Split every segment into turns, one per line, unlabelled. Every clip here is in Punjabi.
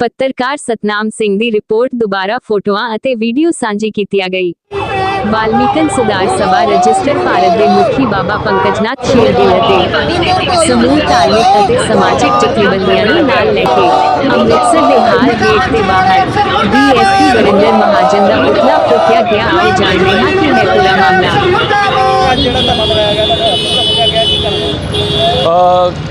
ਪੱਤਰਕਾਰ ਸਤਨਾਮ ਸਿੰਘ ਦੀ ਰਿਪੋਰਟ ਦੁਬਾਰਾ ਫੋਟੋਆਂ ਅਤੇ ਵੀਡੀਓ ਸਾਂਝੀ ਕੀਤੀਆਂ ਗਈ ਵਾਲਮੀਕਨ ਸੁਧਾਰ ਸਭਾ ਰਜਿਸਟਰ ਭਾਰਤ ਦੇ ਮੁਖੀ ਬਾਬਾ ਪੰਕਜਨਾਥ ਸ਼ੇਰਗਿਲ ਅਤੇ ਸਮੂਹ ਧਾਰਮਿਕ ਅਤੇ ਸਮਾਜਿਕ ਜਥੇਬੰਦੀਆਂ ਨੂੰ ਨਾਲ ਲੈ ਕੇ ਅੰਮ੍ਰਿਤਸਰ ਦੇ ਹਾਲ ਗੇਟ ਦੇ ਬਾਹਰ ਡੀਐਸਪੀ ਵਰਿੰਦਰ ਮਹਾਜਨ ਦਾ ਪੁਤਲਾ ਫੂਕਿਆ ਗਿਆ ਆਓ ਜਾਣਦੇ ਹਾਂ ਕਿ ਹੈ ਪੂਰਾ ਮਾਮਲਾ
ਅ,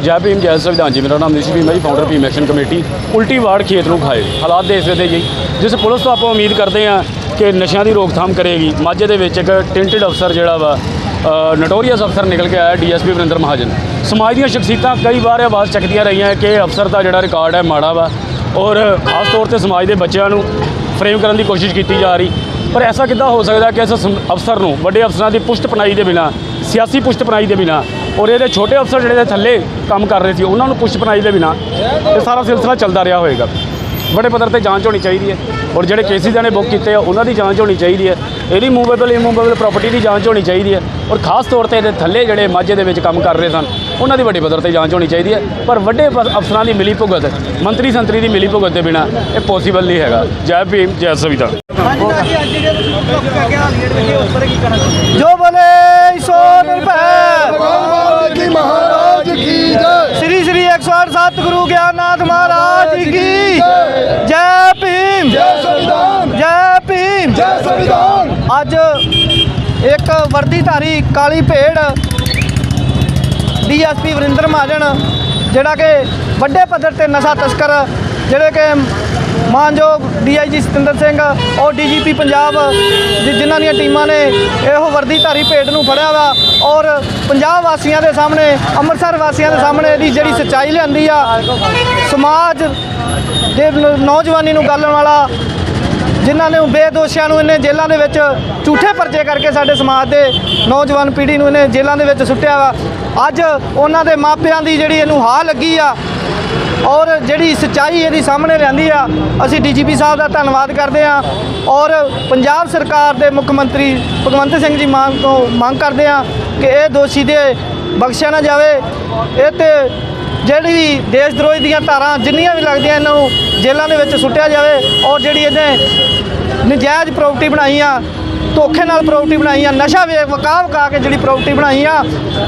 ਜੈ ਭੀਮ, ਜੈ ਸੰਵਿਧਾਨ ਜੀ, ਮੇਰਾ ਨਾਮ ਨਿਸ਼ੀ ਭੀਮ ਹੈ ji founder Bhim action committee ਉਲਟੀ ਵਾੜ ਖੇਤ ਨੂੰ ਖਾਏ। ਹਾਲਾਤ ਦੇਖ ਸਕਦੇ ਜੀ। ਜਿਸ ਪੁਲਿਸ ਤੋਂ ਆਪਾਂ ਉਮੀਦ ਕਰਦੇ ਹਾਂ ਕਿ ਨਸ਼ਿਆਂ ਦੀ ਰੋਕਥਾਮ ਕਰੇਗੀ। ਮਾਝੇ ਦੇ ਵਿੱਚ ਇੱਕ ਟਿੰਟਡ ਅਫਸਰ ਜਿਹੜਾ ਵਾ ਨਟੋਰੀਅਸ ਅਫਸਰ ਨਿਕਲ ਕੇ ਆਇਆ ਡੀਐਸਪੀ ਵਰਿੰਦਰ ਮਹਾਜਨ। ਸਮਾਜ ਦੀਆਂ ਸ਼ਖਸੀਅਤਾਂ ਕਈ ਵਾਰ ਆਵਾਜ਼ ਚੱਕਦੀਆਂ ਰਹੀਆਂ ਕਿ ਅਫਸਰ ਦਾ ਜਿਹੜਾ ਰਿਕਾਰਡ ਹੈ ਮਾੜਾ ਵਾ। ਔਰ ਖਾਸ ਤੌਰ ਤੇ ਸਮਾਜ ਦੇ ਬੱਚਿਆਂ ਨੂੰ ਫਰੇਮ ਕਰਨ ਦੀ ਕੋਸ਼ਿਸ਼ ਕੀਤੀ ਜਾ ਰਹੀ। ਪਰ ਐਸਾ ਕਿੱਦਾਂ ਹੋ ਸਕਦਾ ਕਿ ਇਸ ਸਮ- ਅਫਸਰ ਨੂੰ, ਵੱਡੇ ਅਫਸਰਾਂ ਦੀ ਪੁਸ਼ਟ ਪਨਾਈ ਦੇ ਬਿਨਾ ਸਿਆਸੀ ਪੁਸ਼ਤਪਨਾਈ ਦੇ ਬਿਨਾ ਔਰ ਇਹਦੇ ਛੋਟੇ ਅਫਸਰ ਜਿਹੜੇ ਇਹਦੇ ਥੱਲੇ ਕੰਮ ਕਰ ਰਹੇ ਸੀ, ਉਹਨਾਂ ਨੂੰ ਪੁਸ਼ਟਪਣਾਈ ਦੇ ਬਿਨਾ ਇਹ ਸਾਰਾ ਸਿਲਸਿਲਾ ਚੱਲਦਾ ਰਿਹਾ ਹੋਏਗਾ। ਵੱਡੇ ਪੱਧਰ ਤੇ ਜਾਂਚ ਹੋਣੀ ਚਾਹੀਦੀ ਹੈ ਔਰ ਜਿਹੜੇ ਕੇਸਿਸ ਨੇ ਬੁੱਕ ਕੀਤੇ ਆ, ਉਹਨਾਂ ਦੀ ਜਾਂਚ ਹੋਣੀ ਚਾਹੀਦੀ ਹੈ। ਇਹਦੀ ਮੂਵੇਬਲ, ਇਮੂਵੇਬਲ ਪ੍ਰਾਪਰਟੀ ਦੀ ਜਾਂਚ ਹੋਣੀ ਚਾਹੀਦੀ ਹੈ ਔਰ ਖਾਸ ਤੌਰ ਤੇ ਇਹਦੇ ਥੱਲੇ ਜਿਹੜੇ ਮਾਝੇ ਦੇ ਵਿੱਚ ਕੰਮ ਕਰ ਰਹੇ ਸਨ, ਉਹਨਾਂ ਦੀ ਵੱਡੇ ਪੱਧਰ ਤੇ ਜਾਂਚ ਹੋਣੀ ਚਾਹੀਦੀ ਹੈ। ਪਰ ਵੱਡੇ ਅਫਸਰਾਂ ਦੀ ਮਿਲੀ ਭੁਗਤ ਮੰਤਰੀ ਸੰਤਰੀ ਦੀ ਮਿਲੀ ਭੁਗਤ ਦੇ ਬਿਨਾ ਇਹ ਪੋਸੀਬਲ ਨਹੀਂ ਹੈਗਾ। ਜੈ ਭੀਮ, ਜੈ ਸਵਿਤਾ
ਜੋ ਬੋਲੇ ਸੋ ਨਿਰਭੈ।
ਭਗਵਾਨ ਕੀ ਮਹਾਰਾਜ ਕੀ ਜੈ।
ਸ੍ਰੀ ਸ੍ਰੀ 108 ਸਤਿਗੁਰੂ ਗਿਆਨਨਾਥ ਮਹਾਰਾਜ ਕੀ ਜੈ। ਭੀਮ।
ਜੈ ਸੰਵਿਧਾਨ।
ਜੈ ਭੀਮ।
ਜੈ ਸੰਵਿਧਾਨ।
ਅੱਜ ਇੱਕ ਵਰਦੀਧਾਰੀ ਕਾਲੀ ਭੇੜ ਡੀਐਸਪੀ ਵਰਿੰਦਰ ਮਹਾਜਨ ਜਿਹੜਾ ਕਿ ਵੱਡੇ ਪੱਧਰ ਤੇ ਨਸ਼ਾ ਤਸਕਰ ਜਿਹੜੇ ਕਿ ਮਾਨਯੋਗ ਡੀਆਈਜੀ ਸਤਿੰਦਰ ਸਿੰਘ ਔਰ ਡੀਜੀਪੀ ਪੰਜਾਬ, ਜਿ- ਜਿਨ੍ਹਾਂ ਦੀਆਂ ਟੀਮਾਂ ਨੇ ਇਹੋ ਵਰਦੀਧਾਰੀ ਭੇਡ ਨੂੰ ਫੜਿਆ ਵਾ ਔਰ ਪੰਜਾਬ ਵਾਸੀਆਂ ਦੇ ਸਾਹਮਣੇ, ਅੰਮ੍ਰਿਤਸਰ ਵਾਸੀਆਂ ਦੇ ਸਾਹਮਣੇ ਇਹਦੀ ਜਿਹੜੀ ਸੱਚਾਈ ਲਿਆਂਦੀ ਆ, ਸਮਾਜ ਦੇ ਨ- ਨੌਜਵਾਨੀ ਨੂੰ ਗਾਲਣ ਵਾਲਾ ਜਿਨ੍ਹਾਂ ਨੇ ਬੇਦੋਸ਼ੀਆਂ ਨੂੰ ਇਹਨੇ ਜੇਲ੍ਹਾਂ ਦੇ ਵਿੱਚ ਝੂਠੇ ਪਰਚੇ ਕਰਕੇ ਸਾਡੇ ਸਮਾਜ ਦੇ ਨੌਜਵਾਨ ਪੀੜ੍ਹੀ ਨੂੰ ਇਹਨੇ ਜੇਲ੍ਹਾਂ ਦੇ ਵਿੱਚ ਸੁੱਟਿਆ ਵਾ। ਅੱਜ ਉਹਨਾਂ ਦੇ ਮਾਪਿਆਂ ਦੀ ਜਿਹੜੀ ਇਹਨੂੰ ਹਾਰ ਲੱਗੀ ਆ ਔਰ ਜਿਹੜੀ ਸੱਚਾਈ ਇਹਦੀ ਸਾਹਮਣੇ ਰਹਿੰਦੀ ਆ, ਅਸੀਂ ਡੀਜੀਪੀ ਸਾਹਿਬ ਦਾ ਧੰਨਵਾਦ ਕਰਦੇ ਆ ਔਰ ਪੰਜਾਬ ਸਰਕਾਰ ਦੇ ਮੁੱਖ ਮੰਤਰੀ ਭਗਵੰਤ ਸਿੰਘ ਜੀ ਮਾਨ ਤੋਂ ਮੰਗ ਕਰਦੇ ਆ ਕਿ ਇਹ ਦੋਸ਼ੀ ਦੇ ਬਖਸ਼ਿਆ ਨਾ ਜਾਵੇ। ਇਹ ਤੇ ਜਿਹੜੀ ਵੀ ਦੇਸ਼ ਦਰੋਹੀ ਦੀਆਂ ਧਾਰਾਂ ਜਿੰਨੀਆਂ ਵੀ ਲੱਗਦੀਆਂ ਇਹਨਾਂ ਨੂੰ ਜੇਲ੍ਹਾਂ ਦੇ ਵਿੱਚ ਸੁੱਟਿਆ ਜਾਵੇ ਔਰ ਜਿਹੜੀ ਇਹਨੇ ਨਜਾਇਜ਼ ਪ੍ਰਾਪਰਟੀ ਬਣਾਈ ਆ, ਧੋਖੇ ਨਾਲ ਪ੍ਰਾਪਰਟੀ ਬਣਾਈ ਆ, ਨਸ਼ਾ ਵੇ ਵਕਾ ਵਕਾ ਕੇ ਜਿਹੜੀ ਪ੍ਰਾਪਰਟੀ ਬਣਾਈ ਆ,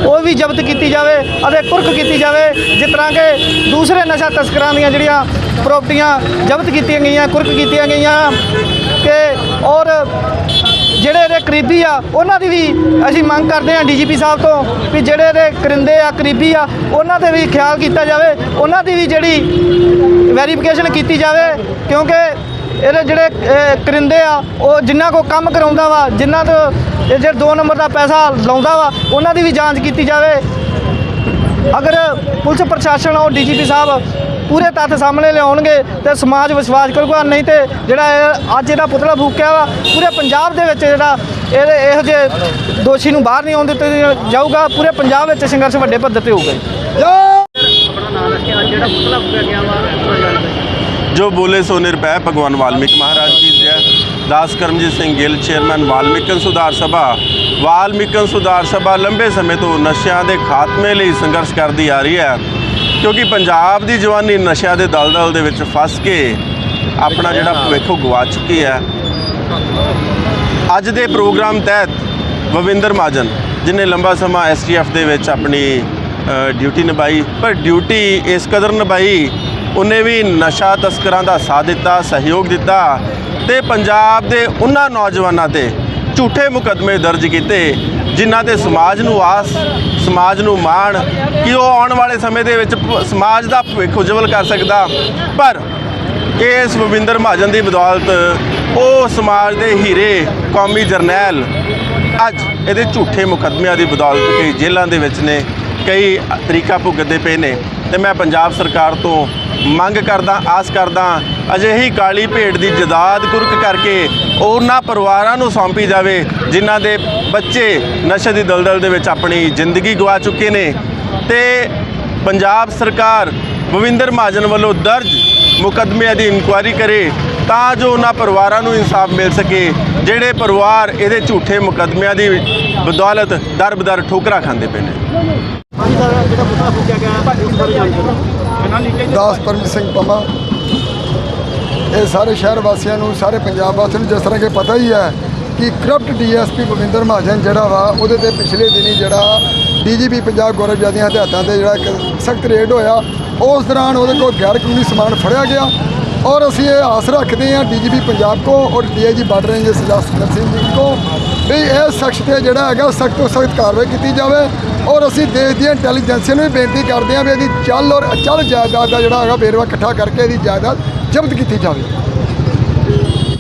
ਉਹ ਵੀ ਜ਼ਬਤ ਕੀਤੀ ਜਾਵੇ ਅਤੇ ਕੁਰਕ ਕੀਤੀ ਜਾਵੇ, ਜਿਸ ਤਰ੍ਹਾਂ ਕਿ ਦੂਸਰੇ ਨਸ਼ਾ ਤਸਕਰਾਂ ਦੀਆਂ ਜਿਹੜੀਆਂ ਪ੍ਰਾਪਰਟੀਆਂ ਜ਼ਬਤ ਕੀਤੀਆਂ ਗਈਆਂ, ਕੁਰਕ ਕੀਤੀਆਂ ਗਈਆਂ ਕਿ ਔਰ ਜਿਹੜੇ ਇਹਦੇ ਕਰੀਬੀ ਆ, ਉਹਨਾਂ ਦੀ ਵੀ ਅਸੀਂ ਮੰਗ ਕਰਦੇ ਹਾਂ ਡੀਜੀਪੀ ਸਾਹਿਬ ਤੋਂ ਵੀ ਜਿਹੜੇ ਇਹਦੇ ਕਰਿੰਦੇ ਆ, ਕਰੀਬੀ ਆ, ਉਹਨਾਂ ਤੇ ਵੀ ਖਿਆਲ ਕੀਤਾ ਜਾਵੇ, ਉਹਨਾਂ ਦੀ ਵੀ ਜਿਹੜੀ ਵੈਰੀਫਿਕੇਸ਼ਨ ਕੀਤੀ ਜਾਵੇ, ਕਿਉਂਕਿ ਇਹਦੇ ਜਿਹੜੇ ਕਰਿੰਦੇ ਆ, ਉਹ ਜਿਨ੍ਹਾਂ ਕੋ ਕੰਮ ਕਰਾਉਂਦਾ ਵਾ ਜਿਨ੍ਹਾਂ ਤੋਂ ਇਹ ਜਿਹੜੇ 2 ਨੰਬਰ ਦਾ ਪੈਸਾ ਲਾਉਂਦਾ ਵਾ, ਉਹਨਾਂ ਦੀ ਵੀ ਜਾਂਚ ਕੀਤੀ ਜਾਵੇ। ਅਗਰ ਪੁਲਿਸ ਪ੍ਰਸ਼ਾਸਨ ਔਰ ਡੀਜੀਪੀ ਸਾਹਿਬ ਪੂਰੇ ਤੱਥ ਸਾਹਮਣੇ ਲਿਆਉਣਗੇ ਤੇ ਸਮਾਜ ਵਿਸ਼ਵਾਸ ਕਰੂਗਾ। ਨਹੀਂ ਤੇ ਜਿਹੜਾ ਇਹ ਅੱਜ ਇਹਦਾ ਪੁਤਲਾ ਫੂਕਿਆ ਵਾ ਪੂਰੇ ਪੰਜਾਬ ਦੇ ਵਿੱਚ ਜਿਹੜਾ ਇਹਦੇ ਇਹੋ ਜਿਹੇ ਦੋਸ਼ੀ ਨੂੰ ਬਾਹਰ ਨਹੀਂ ਆਉਣ ਦਿੱਤਾ ਜਾਊਗਾ ਪੂਰੇ ਪੰਜਾਬ ਵਿੱਚ ਸੰਘਰਸ਼ ਵੱਡੇ ਪੱਧਰ ਤੇ ਹੋਊਗਾ। ਜੀ
ਜੈ
ਜੋ ਬੋਲੇ ਸੋ ਨਿਰਭੈ ਭਗਵਾਨ ਵਾਲਮੀਕ ਮਹਾਰਾਜ ਕੀ ਜੈ ਦਾਸ ਕਰਮਜੀਤ ਸਿੰਘ ਗਿੱਲ ਚੇਅਰਮੈਨ ਵਾਲਮੀਕਨ ਸੁਧਾਰ ਸਭਾ। ਵਾਲਮੀਕਨ ਸੁਧਾਰ ਸਭਾ ਲੰਬੇ ਸਮੇਂ ਤੋਂ ਨਸ਼ਿਆਂ ਦੇ ਖਾਤਮੇ ਲਈ ਸੰਘਰਸ਼ ਕਰਦੀ ਆ ਰਹੀ ਹੈ। ਕਿਉਂਕਿ ਪੰਜਾਬ ਦੀ ਜਵਾਨੀ ਨਸ਼ਿਆਂ ਦੇ ਦਲਦਲ ਦੇ ਵਿੱਚ ਫਸ ਕੇ ਆਪਣਾ ਜਿਹੜਾ ਭਵਿੱਖ ਗਵਾ ਚੁੱਕੀ ਹੈ। ਅੱਜ ਦੇ ਪ੍ਰੋਗਰਾਮ ਤਹਿਤ ਵਵਿੰਦਰ ਮਾਜਨ ਜਿਨੇ ਲੰਬਾ ਸਮਾਂ ਐਸਟੀਐਫ ਦੇ ਵਿੱਚ ਆਪਣੀ ਡਿਊਟੀ ਨਿਭਾਈ ਪਰ ਡਿਊਟੀ ਇਸ ਕਦਰ ਨਿਭਾਈ ਉਹਨੇ ਵੀ ਨਸ਼ਾ ਤਸਕਰਾਂ ਦਾ ਸਾਥ ਦਿੱਤਾ ਸਹਿਯੋਗ ਦਿੱਤਾ ਤੇ ਪੰਜਾਬ ਦੇ ਉਹਨਾਂ ਨੌਜਵਾਨਾਂ ਤੇ ਝੂਠੇ ਮੁਕੱਦਮੇ ਦਰਜ ਕੀਤੇ। ਜਿਨ੍ਹਾਂ ਤੇ ਸਮਾਜ ਨੂੰ ਆਸ, ਸਮਾਜ ਨੂੰ ਮਾਣ ਕਿ ਉਹ ਆਉਣ ਵਾਲੇ ਸਮੇਂ ਦੇ ਵਿੱਚ ਸਮਾਜ ਦਾ ਭਵਿੱਖ ਉਜਵਲ ਕਰ ਸਕਦਾ। ਪਰ ਇਸ ਭਵਿੰਦਰ ਮਹਾਜਨ ਦੀ ਬਦੌਲਤ ਉਹ ਸਮਾਜ ਦੇ ਹੀਰੇ, ਕੌਮੀ ਜਰਨੈਲ, ਅੱਜ ਇਹਦੇ ਝੂਠੇ ਮੁਕੱਦਮਿਆਂ ਦੀ ਬਦੌਲਤ ਕਈ ਜੇਲ੍ਹਾਂ ਦੇ ਵਿੱਚ ਨੇ, ਕਈ ਤਰੀਕਾ ਭੁਗਤਦੇ ਪਏ ਨੇ। ਤੇ ਮੈਂ ਪੰਜਾਬ ਸਰਕਾਰ ਤੋਂ ਮੰਗ ਕਰਦਾ, ਆਸ ਕਰਦਾ ਅਜਿਹੀ ਕਾਲੀ ਭੇਡ ਦੀ ਜਦਾਦ ਕੁਰਕ ਕਰਕੇ ਉਹਨਾਂ ਪਰਿਵਾਰਾਂ ਨੂੰ ਸੌਂਪੀ ਜਾਵੇ ਜਿਨ੍ਹਾਂ ਦੇ ਬੱਚੇ ਨਸ਼ੇ ਦੀ ਦਲਦਲ ਦੇ ਵਿੱਚ ਆਪਣੀ ਜ਼ਿੰਦਗੀ ਗਵਾ ਚੁੱਕੇ ਨੇ। ਤੇ ਪੰਜਾਬ ਸਰਕਾਰ ਭਵਿੰਦਰ ਮਹਾਜਨ ਵੱਲੋਂ ਦਰਜ ਮੁਕੱਦਮਿਆਂ ਦੀ ਇਨਕੁਆਇਰੀ ਕਰੇ ਤਾਂ ਜੋ ਉਹਨਾਂ ਪਰਿਵਾਰਾਂ ਨੂੰ ਇਨਸਾਫ ਮਿਲ ਸਕੇ ਜਿਹੜੇ ਪਰਿਵਾਰ ਇਹਦੇ ਝੂਠੇ ਮੁਕੱਦਮਿਆਂ ਦੀ ਬਦੌਲਤ ਦਰ-ਬਦਰ ਠੋਕਰਾਂ ਖਾਂਦੇ ਪਏ ਨੇ।
ਦਾਸ ਪਰਮ ਸਿੰਘ ਪਮਾ। ਇਹ ਸਾਰੇ ਸ਼ਹਿਰ ਵਾਸੀਆਂ ਨੂੰ, ਸਾਰੇ ਪੰਜਾਬ ਵਾਸੀਆਂ ਨੂੰ ਜਿਸ ਤਰ੍ਹਾਂ ਕਿ ਪਤਾ ਹੀ ਹੈ ਕਿ ਕਰਪਟ ਡੀਐਸਪੀ ਭਵਿੰਦਰ ਮਹਾਜਨ ਜਿਹੜਾ ਵਾ, ਉਹਦੇ ਤੇ ਪਿਛਲੇ ਦਿਨੀ ਜਿਹੜਾ ਡੀਜੀਪੀ ਪੰਜਾਬ ਗੌਰਵ ਦੀਆਂ ਹਦਾਇਤਾਂ ਤੇ ਜਿਹੜਾ ਇੱਕ ਸਖਤ ਰੇਡ ਹੋਇਆ, ਉਸ ਦੌਰਾਨ ਉਹਦੇ ਕੋਲ ਗੈਰ ਕਾਨੂੰਨੀ ਸਮਾਨ ਫੜਿਆ ਗਿਆ ਔਰ ਅਸੀਂ ਇਹ ਆਸ ਰੱਖਦੇ ਹਾਂ ਡੀਜੀਪੀ ਪੰਜਾਬ ਕੋ ਔਰ DIG border range Sardar Sundar Singh ji ਕੋ ਵੀ ਇਹ ਸ਼ਖਸ ਤੇ ਜਿਹੜਾ ਹੈਗਾ ਸਖਤ ਤੋਂ ਸਖਤ ਕਾਰਵਾਈ ਕੀਤੀ ਜਾਵੇ ਔਰ ਅਸੀਂ ਦੇਸ਼ ਦੀਆਂ ਇੰਟੈਲੀਜੈਂਸੀਆਂ ਨੂੰ ਵੀ ਬੇਨਤੀ ਕਰਦੇ ਹਾਂ ਵੀ ਇਹਦੀ ਚੱਲ ਔਰ ਅਚਲ ਜਾਇਦਾਦ ਦਾ ਜਿਹੜਾ ਹੈਗਾ ਵੇਰਵਾ ਇਕੱਠਾ ਕਰਕੇ ਇਹਦੀ ਜਾਇਦਾਦ ਜ਼ਬਤ ਕੀਤੀ ਜਾਵੇ।